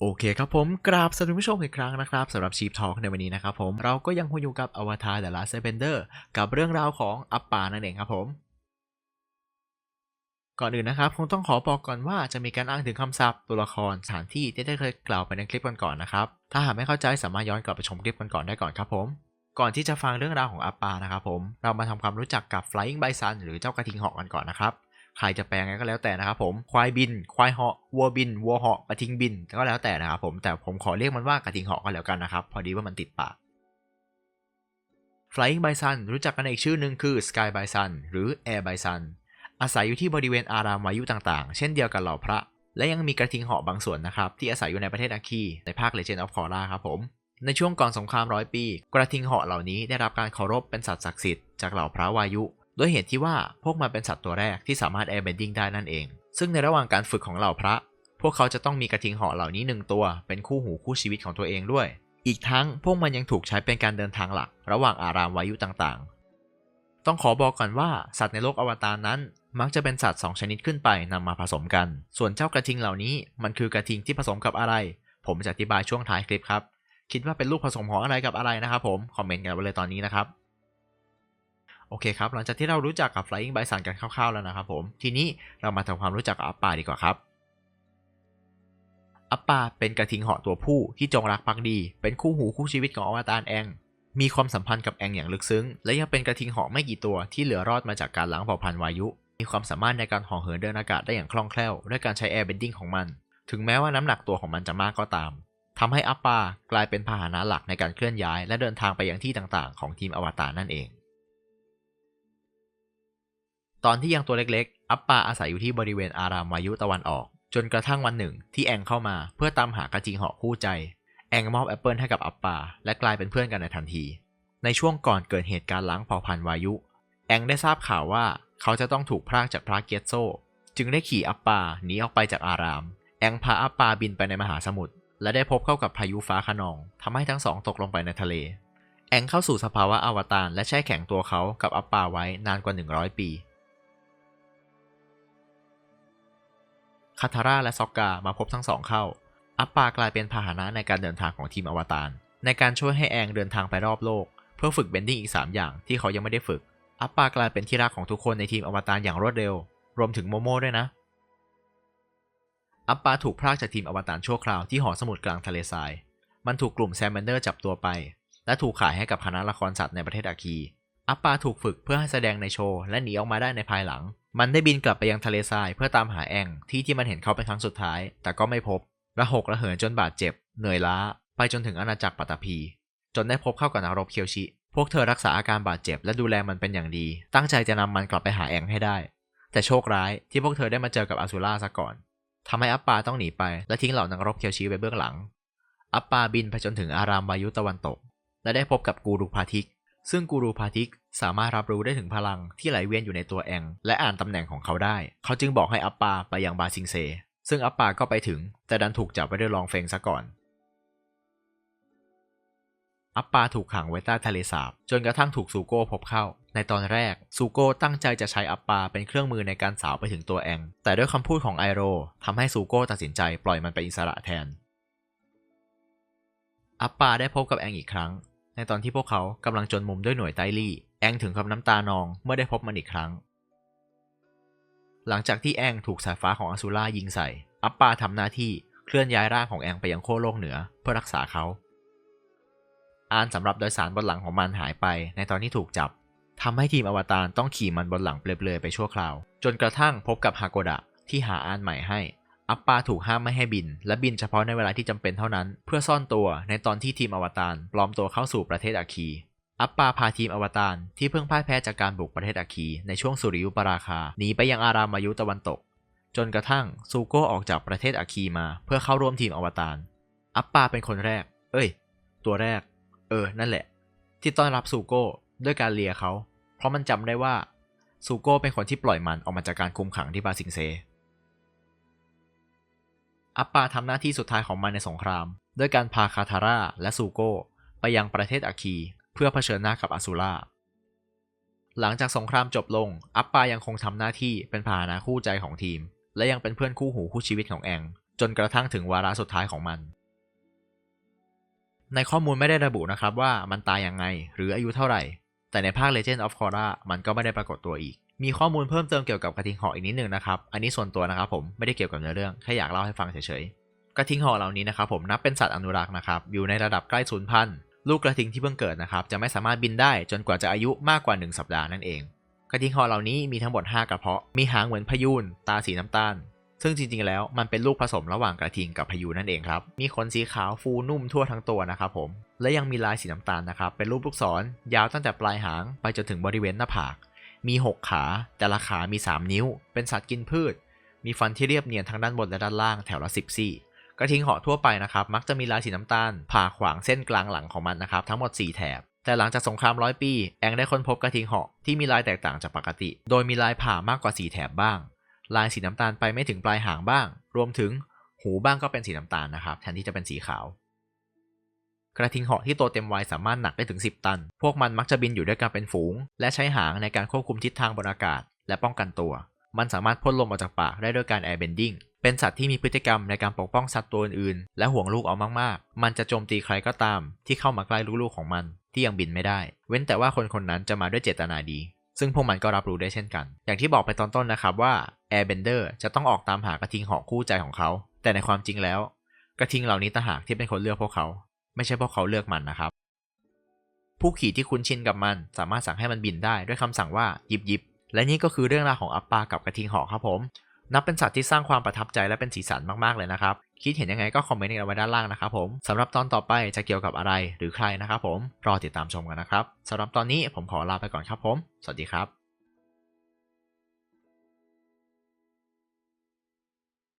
โอเคครับผม กราบสวัสดีผู้ชมอีกครั้งนะครับสำหรับชีพทอ k ในวันนี้นะครับผม เราก็ยังคงอยู่กับอวตารเดอะลาเซเบนเดอร์กับเรื่องราวของอัปปานั่นเองครับผม ก่อนอื่นนะครับ คงต้องขอบอกก่อนว่าจะมีการอ้างถึงคำศัพท์ตัวละครสถานที่ที่ได้เคยกล่าวไปในคลิปก่อนๆนะครับ ถ้าหากไม่เข้าใจสามารถย้อนกลับไปชมคลิปก่อนๆได้ก่อนครับผม ก่อนที่จะฟังเรื่องราวของอัปปานะครับผม เรามาทำความรู้จักกับ Flying Bison หรือเจ้ากระทิงหาะกันก่อนนะครับ ใครจะแปลงไงก็แล้วแต่นะครับผมควายบิน ควายเหาะวัวบินวัวเหาะกระทิงบินก็แล้วแต่นะครับผมแต่ผมขอเรียกมันว่ากระทิงเหาะก็แล้วกันนะครับ พอดีว่ามันติดปาก Flying Bison รู้จักกันในอีกชื่อหนึ่งคือ Sky Bison หรือ Air Bison อาศัยอยู่ที่บริเวณอารามวายุต่างๆ เช่นเดียวกับเหล่าพระ และยังมีกระทิงเหาะบางส่วนนะครับ ที่อาศัยอยู่ในประเทศอาคีในภาค Legend of Korra ครับผม ในช่วงก่อนสงครามร้อยปี กระทิงเหาะเหล่านี้ได้รับการเคารพเป็นสัตว์ศักดิ์สิทธิ์จากเหล่าพระวายุ ด้วยเหตุที่ว่าพวกมันเป็นสัตว์ตัวแรกที่สามารถ airbending ได้นั่นเอง ซึ่งในระหว่างการฝึกของเหล่าพระ พวกเขาจะต้องมีกระทิงเหาะเหล่านี้หนึ่งตัว เป็นคู่หูคู่ชีวิตของตัวเองด้วย อีกทั้งพวกมันยังถูกใช้เป็นการเดินทางหลัก ระหว่างอารามวายุต่างๆ ต้องขอบอกก่อนว่าสัตว์ในโลกอวตารนั้น มักจะเป็นสัตว์ 2 ชนิดขึ้นไปนำมาผสมกัน ส่วนเจ้ากระทิงเหล่านี้มันคือกระทิงที่ผสมกับอะไร ผมจะอธิบายช่วงท้ายคลิปครับ คิดว่าเป็นลูกผสมของอะไรกับอะไรนะครับผม คอมเมนต์กันไว้เลยตอนนี้นะครับ โอเคครับ หลังจากที่เรารู้จักกับ Flying Bison กันคร่าวๆแล้วนะครับผม ทีนี้เรามาทำความรู้จักกับอัปปาดีกว่าครับอัปปาเป็นกระทิงเหาะตัวผู้ที่จงรักภักดี เป็นคู่หูคู่ชีวิตของอวตารแองมีความสัมพันธ์กับแองอย่างลึกซึ้ง และยังเป็นกระทิงเหาะไม่กี่ตัวที่เหลือรอดมาจากการล้างเผ่าพันธุ์วายุ มีความสามารถในการห่อเหินเดินอากาศได้อย่างคล่องแคล่วด้วยการใช้ air bending ของมัน ถึงแม้ว่าน้ำหนักตัวของมันจะมากก็ตามทำให้อัปปากลายเป็นพาหนะหลักในการเคลื่อนย้าย และเดินทางไปยังที่ต่างๆ ของทีมอวตารนั่นเอง ตอนที่ยังตัวเล็กๆ อัปปาอาศัยอยู่ที่บริเวณอารามวายุตะวันออก จนกระทั่งวันหนึ่ง ที่แองเข้ามาเพื่อตามหากระจิงเหาะคู่ใจ แองมอบแอปเปิลให้กับอัปปาและกลายเป็นเพื่อนกันในทันที ในช่วงก่อนเกิดเหตุการณ์ล้างเผ่าพันธุ์วายุ แองได้ทราบข่าวว่าเขาจะต้องถูกพรากจากพระเกียรโซ จึงได้ขี่อัปปาหนีออกไปจากอาราม แองพาอัปปาบินไปในมหาสมุทรและได้พบเข้ากับพายุฟ้าคะนองทำให้ทั้งสองตกลงไปในทะเล แองเข้าสู่สภาวะอวตารและแช่แข็งตัวเขากับอัปปาไว้นานกว่า 100 ปี คาทาร่าและซอกกามาพบทั้งสองเข้า อัปปากลายเป็นพาหนะในการเดินทางของทีมอวตารในการช่วยให้แองเดินทางไปรอบโลก เพื่อฝึกเบนดิ้งอีก 3 อย่างที่เขายังไม่ได้ฝึก อัปปากลายเป็นที่รักของทุกคนในทีมอวตารอย่างรวดเร็ว รวมถึงโมโม่ด้วยนะ อัปปาถูกพรากจากทีมอวตารชั่วคราวที่หอสมุดกลางทะเลทราย มันถูกกลุ่มแซมแมนเดอร์จับตัวไป และถูกขายให้กับคณะละครสัตว์ในประเทศอาคี อัปปาถูกฝึกเพื่อให้แสดงในโชว์และหนีออกมาได้ในภายหลัง มันได้บินกลับไปยังทะเลทรายเพื่อตามหาแองที่ที่มันเห็นเขาเป็นครั้งสุดท้าย แต่ก็ไม่พบระหกระเหินจนบาดเจ็บ เหนื่อยล้า ไปจนถึงอาณาจักรปัตตภี จนได้พบเข้ากับนักรบเคียวชิ พวกเธอรักษาอาการบาดเจ็บและดูแลมันเป็นอย่างดี ตั้งใจจะนำมันกลับไปหาแองให้ได้ แต่โชคร้ายที่พวกเธอได้มาเจอกับอาซูล่าซะก่อนทำให้อัปปาต้องหนีไปและทิ้งเหล่านักรบเคียวชิไว้เบื้องหลัง อัปปาบินไปจนถึงอารามวายุตะวันตก และได้พบกับกูรูพาทิก ซึ่งกูรูพาทิกสามารถรับรู้ได้ถึงพลังที่ไหลเวียนอยู่ในตัวแองและอ่านตำแหน่งของเขาได้ เขาจึงบอกให้อัปปาไปยังบาซิงเซ ซึ่งอัปปาก็ไปถึง แต่ดันถูกจับไว้ด้วยลองเฟงซะก่อน อัปปาถูกขังไว้ใต้ทะเลสาบ จนกระทั่งถูกซูโก้พบเข้า ในตอนแรกซูโก้ตั้งใจจะใช้อัปปาเป็นเครื่องมือในการสาวไปถึงตัวแอง แต่ด้วยคำพูดของไอโรทำให้ซูโก้ตัดสินใจปล่อยมันไปอิสระแทนอัปปาได้พบกับแองอีกครั้ง ในตอนที่พวกเขากำลังจนมุมด้วยหน่วยไตลี่ แองถึงกับน้ำตานองเมื่อได้พบมันอีกครั้ง หลังจากที่แองถูกสายฟ้าของอสูล่ายิงใส่ อัปปาทำหน้าที่เคลื่อนย้ายร่างของแองไปยังโคโลกเหนือเพื่อรักษาเขา อานสำหรับโดยสารบนหลังของมันหายไปในตอนที่ถูกจับทำให้ทีมอวตารต้องขี่มันบนหลังเปลือยๆไปชั่วคราว จนกระทั่งพบกับฮาโกดะที่หาอานใหม่ให้ อัปปาถูกห้ามไม่ให้บิน และบินเฉพาะในเวลาที่จำเป็นเท่านั้น เพื่อซ่อนตัวในตอนที่ทีมอวตารปลอมตัวเข้าสู่ประเทศอาคี อัปปาพาทีมอวตารที่เพิ่งพ่ายแพ้จากการบุกประเทศอาคี ในช่วงสุริยุปราคาหนีไปยังอารามอายุตะวันตก จนกระทั่งซูโกออกจากประเทศอาคีมาเพื่อเข้าร่วมทีมอวตารอัปปาเป็นคนแรก เอ้ย ตัวแรก เออ นั่นแหละ ที่ต้อนรับซูโก้ด้วยการเลียเขา เพราะมันจำได้ว่าซูโก้เป็นคนที่ปล่อยมันออกมาจากการคุมขังที่บาซิงเซ อัปปาทำหน้าที่สุดท้ายของมันในสงคราม ด้วยการพาคาทาร่าและซูโก้ไปยังประเทศอาคีเพื่อเผชิญหน้ากับอสูล่าหลังจากสงครามจบลง อัปปายังคงทำหน้าที่เป็นพาหนะคู่ใจของทีม และยังเป็นเพื่อนคู่หูคู่ชีวิตของแอง จนกระทั่งถึงวาระสุดท้ายของมัน ในข้อมูลไม่ได้ระบุนะครับว่ามันตายยังไงหรืออายุเท่าไหร่ แต่ในภาค Legend of Korra มันก็ไม่ได้ปรากฏตัวอีก มีข้อมูลเพิ่มเติมเกี่ยวกับกระทิงหาะอีกนิดนึงนะครับ อันนี้ส่วนตัวนะครับผมไม่ได้เกี่ยวกับเนื้อเรื่อง แค่อยากเล่าให้ฟังเฉยๆ กระทิงหาะเหล่านี้นะครับผมนับเป็นสัตว์อนุรักษ์นะครับ อยู่ในระดับใกล้สูญพันธุ์ ลูกกระทิงที่เพิ่งเกิดนะครับ จะไม่สามารถบินได้จนกว่าจะอายุมากกว่า 1 สัปดาห์นั่นเอง กระทิงหาะเหล่านี้มีทั้งหมด 5 กระเพาะ มีหางเหมือนพยูน ตาสีน้ำตาล ซึ่งจริงๆ แล้วมันเป็นลูกผสมระหว่างกระทิงกับพยูนนั่นเองครับ มีขนสีขาวฟูนุ่มทั่วทั้งตัวนะครับผม และยังมีลายสีน้ำตาลนะครับ เป็นรูปลูกศรยาวตั้งแต่ปลายหางไปจนถึงบริเวณหน้าผาก มี 6 ขา แต่ละขามี 3 นิ้ว เป็นสัตว์กินพืช มีฟันที่เรียบเนียนทั้งด้านบนและด้านล่างแถวละ 10 ซี่ กระทิงเหาะทั่วไปนะครับ มักจะมีลายสีน้ำตาล ผ่าขวางเส้นกลางหลังของมันนะครับ ทั้งหมด 4 แถบ แต่หลังจากสงครามร้อยปี แองได้ค้นพบกระทิงเหาะที่มีลายแตกต่างจากปกติ โดยมีลายผ่ามากกว่า 4 แถบบ้าง ลายสีน้ำตาลไปไม่ถึงปลายหางบ้าง รวมถึงหูบ้างก็เป็นสีน้ำตาลนะครับ แทนที่จะเป็นสีขาว กระทิงเหาะที่โตเต็มวัยสามารถหนักได้ถึง 10 ตัน พวกมันมักจะบินอยู่ด้วยกันเป็นฝูง และใช้หางในการควบคุมทิศทางบนอากาศ และป้องกันตัว มันสามารถพ่นลมออกจากปากได้ด้วยการ air bending เป็นสัตว์ที่มีพฤติกรรมในการปกป้องสัตว์ตัวอื่นๆ และห่วงลูกเอามากๆ มันจะโจมตีใครก็ตาม ที่เข้ามาใกล้ลูกๆของมัน ที่ยังบินไม่ได้ เว้นแต่ว่าคนคนนั้นจะมาด้วยเจตนาดี ซึ่งพวกมันก็รับรู้ได้เช่นกัน อย่างที่บอกไปตอนต้นนะครับว่า Airbender จะต้องออกตามหากระทิงเหาะคู่ใจของเขา แต่ในความจริงแล้ว กระทิงเหล่านี้ต่างหากที่เป็นคนเลือกพวกเขา ไม่ใช่เพวกเขาเลือกมันนะครับ ผู้ขี่ที่คุ้นชินกับมันสามารถสั่งให้มันบินได้ด้วยคำสั่งว่ายิบยิบ และนี่ก็คือเรื่องราวของอัปปากับกระทิงหาะครับผม นับเป็นสัตว์ที่สร้างความประทับใจและเป็นสีสันมากๆเลยนะครับ คิดเห็นยังไงก็คอมเมนต์กันไว้ด้านล่างนะครับผมสำหรับตอนต่อไปจะเกี่ยวกับอะไรหรือใครนะครับผมรอติดตามชมกันนะครับสำหรับตอนนี้ผมขอลาไปก่อนครับผม สวัสดีครับ